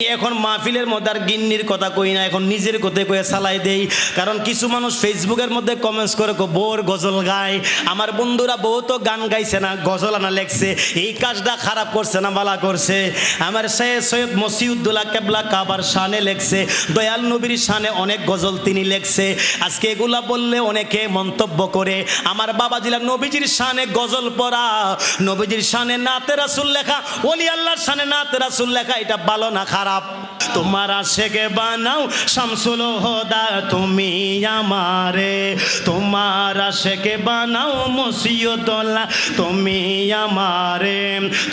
এখন মাহফিলের মধ্যে আর গিন্নির কথা কই না, এখন নিজের কথা কয়ে চালাই দেই। কারণ কিছু মানুষ ফেসবুকের মধ্যে কমেন্টস করে বোর গজল গায়। আমার বন্ধুরা বউ তো গান গাইছে না, গজল আনা লেখছে। এই কাজটা খারাপ করছে না, বালা করছে। আমার সে সৈয়দ মসিউদ্দোল্লা কেবলা কাবার শানে লেখছে, দয়াল নবীর শানে অনেক গজল তিনি লেখছে। আজকে এগুলা বললে অনেকে মন্তব্য করে, আমার বাবা জিলা নবীজির শানে গজল পড়া। নবীজির শানে নাতে রাসুল লেখা ওলি আল্লাহর শানে নাতে রাসুল লেখা। এটা ভালো না, খারাপ آپ তোমার আশেকে বানাও, শামসুল হোদা, তুমি আমারে। তোমার আশেকে বানাও মসিয়তলা তুমি আমারে।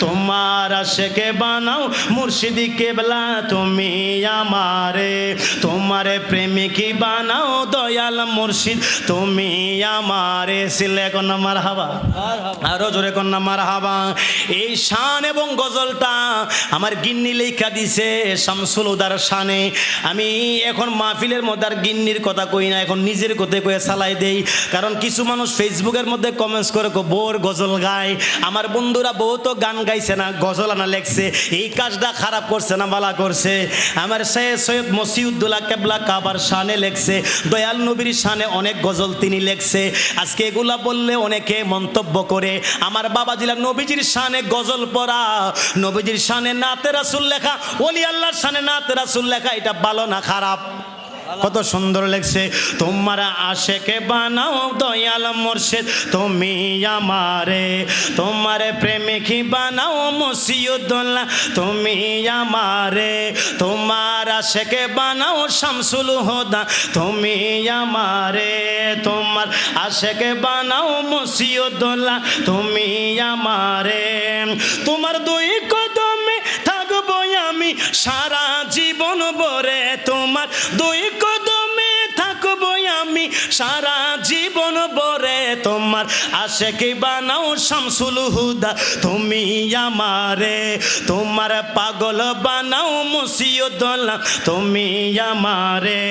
তোমার আশেকে বানাও, মুর্শিদি কেবলা, তুমি আমারে। তোমারে প্রেমিকি বানাও, দয়াল মুর্শিদ, তুমি আমারে। সিলে কোন মার হাবা আরও জোরে কন্যা মার হাবা এই শান এবং গজলটা আমার গিন্নি লেখা দিছে শামসুল শানে। আমি এখন মাহফিলের মধ্যে আর গিন্নির কথা কই না, এখন নিজের কথা কয়ে চালাই দেই। কারণ কিছু মানুষ ফেসবুকের মধ্যে কমেন্টস করে বোর গজল গায়। আমার বন্ধুরা বউ তো গান গাইছে না, গজল আনা লেখছে। এই কাজটা খারাপ করছে না, বালা করছে। আমার সে সৈয়দ মসিউদ্দোল্লা কেবলা কাবার শানে লেখছে। দয়াল নবীর শানে অনেক গজল তিনি লেখছে। আজকে এগুলা বললে অনেকে মন্তব্য করে, আমার বাবা জিলা নবীজির শানে গজল পড়া। নবীজির শানে নাতে রাসুল লেখা, ওলি আল্লাহর শানে নাতে রাসুল লেখা, এটা ভালো না খারাপ? কত সুন্দর লেগছে। তোমার আশেকে বানাও দয়াল মোর্শেদ, তুমি আমারে, তোমার প্রেমিকি বানাও মসিউদ্দোল্লা তুমি আমারে, তোমার আশেকে বানাও শামসুল হোদা, তুমি আমারে, তোমার আশেকে বানাও মসিউদ্দোল্লা তুমি আমারে। তোমার দুই কদমে থাকব আমি সারা জীবন বরে তোমার দুই কদমে থাকব আমি। সারা জীবন বরে তোমার আশেকে বানাও শামসুল হুদা। তুমি আমারে, তোমার পাগল বানাও মুসিয়দোল্লা তুমি আমারে,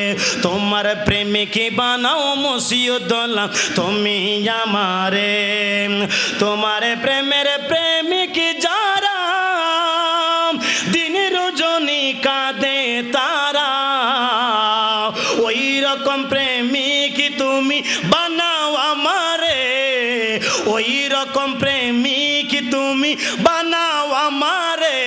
তোমার প্রেমিকি বানাও মুসিয়দোল্লা তুমি আমারে, তোমার প্রেমের প্রেমিক যারা। দিন রজনী কাঁদে তারা, ওই রকম প্রেমিক তুমি বানাও আমারে, ওই রকম প্রেমিক তুমি বানাও আমারে,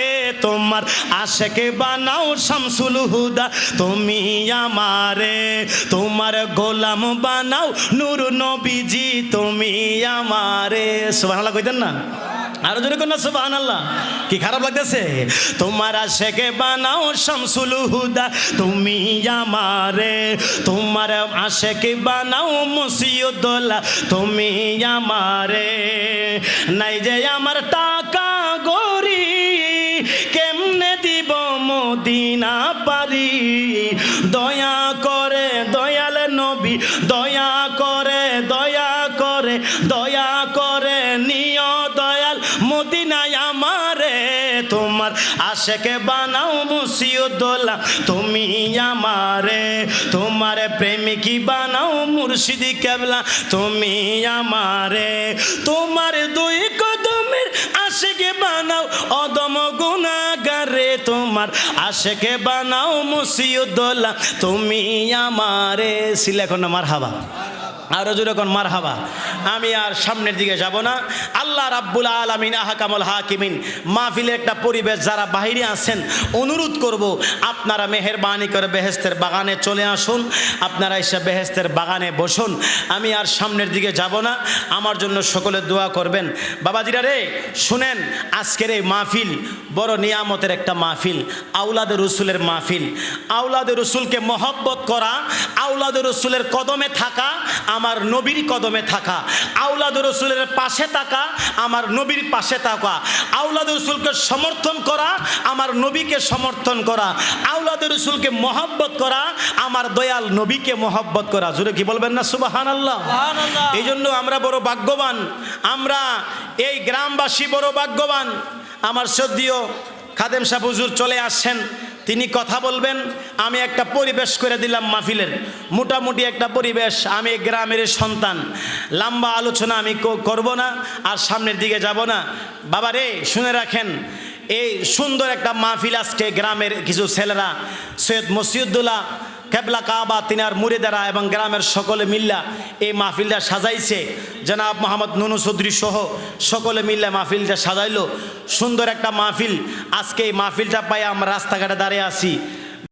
তোমার আশেকে বানাও শামসুল হুদা, তুমি আমারে, তোমার গোলাম বানাও নূর নবীজি, তুমি আমারে। সুবহানাল্লাহ কইতেন না? আরও জোরে কন্যা সুবহান আল্লাহ কি খারাপ লাগতেছে? তোমার আশেকে বানাও শামসুল হুদা, তুমি আমারে। তোমার আশেকে বানাও মুসিউদ্দোল্লা তুমি আমারে। নাই যে আমার টাকা গরি কেমনে দিব মদিনা পারি? দয়া করে দয়াল নবী তোমার আশেকে বানাও মুসিউদ্দোল্লা তুমি আমারে, তোমার প্রেমিকি বানাও মুর্শিদি কেবলা। তুমি আমারে, তোমার দুই কদমের আশেকে বানাও অদম গুণাগারে। তোমার আশেকে বানাও মুসিউদ্দোল্লা তুমি আমারে সিলেখন আমার হাবা। আরও জোরে কোন মার হাবা আমি আর সামনের দিকে যাব না। আল্লাহ রাব্বুল আলামিন আহকামুল হাকিমিন মাহফিলের একটা পরিবেশ যারা বাহিরে আছেন, অনুরোধ করব, আপনারা মেহেরবানি করে বেহেস্তের বাগানে চলে আসুন। আপনারা এসে বেহেস্তের বাগানে বসুন। আমি আর সামনের দিকে যাব না। আমার জন্য সকলে দোয়া করবেন। বাবাজিরা রে, শুনেন, আজকের এই মাহফিল বড় নিয়ামতের একটা মাহফিল আউলাদে রসুলের মাহফিল। আউলাদে রসুলকে মহব্বত করা আউলাদে রসুলের কদমে থাকা আমার নবীর কদমে থাকা। আউলাদ রসুলের পাশে থাকা আমার নবীর পাশে থাকা। আউলাদ রসুলকে সমর্থন করা আমার নবীকে সমর্থন করা। আউলাদ রসুলকে মহব্বত করা আমার দয়াল নবীকে মহব্বত করা। জুড়ে কি বলবেন না? সুবাহান আল্লাহ এই জন্য আমরা বড় ভাগ্যবান। আমরা এই গ্রামবাসী বড় ভাগ্যবান। আমার সদ্যীয় খাদেম সাহ হুজুর চলে আসছেন। তিনি কথা বলবেন, আমি একটা পরিবেশ করে দিলাম মাহফিলের। মোটামুটি একটা পরিবেশ, আমি গ্রামের সন্তান। লম্বা আলোচনা আমি করব না, আর সামনের দিকে যাব না। বাবা রে, শুনে রাখেন, এই সুন্দর একটা মাহফিল আজকে গ্রামের কিছু ছেলেরা, সৈয়দ মসিউদ্দুল্লাহ কেবলা কাবা, তিনার মুরিদারা এবং গ্রামের সকলে মিল্লা এই মাহফিলটা সাজাইছে। জনাব মোহাম্মদ নুনু চৌধুরী সহ সকলে মিল্লা মাহফিলটা সাজাইলো। সুন্দর একটা মাহফিল। আজকে এই মাহফিলটা পাই আমরা রাস্তাঘাটে দাঁড়িয়ে আছি।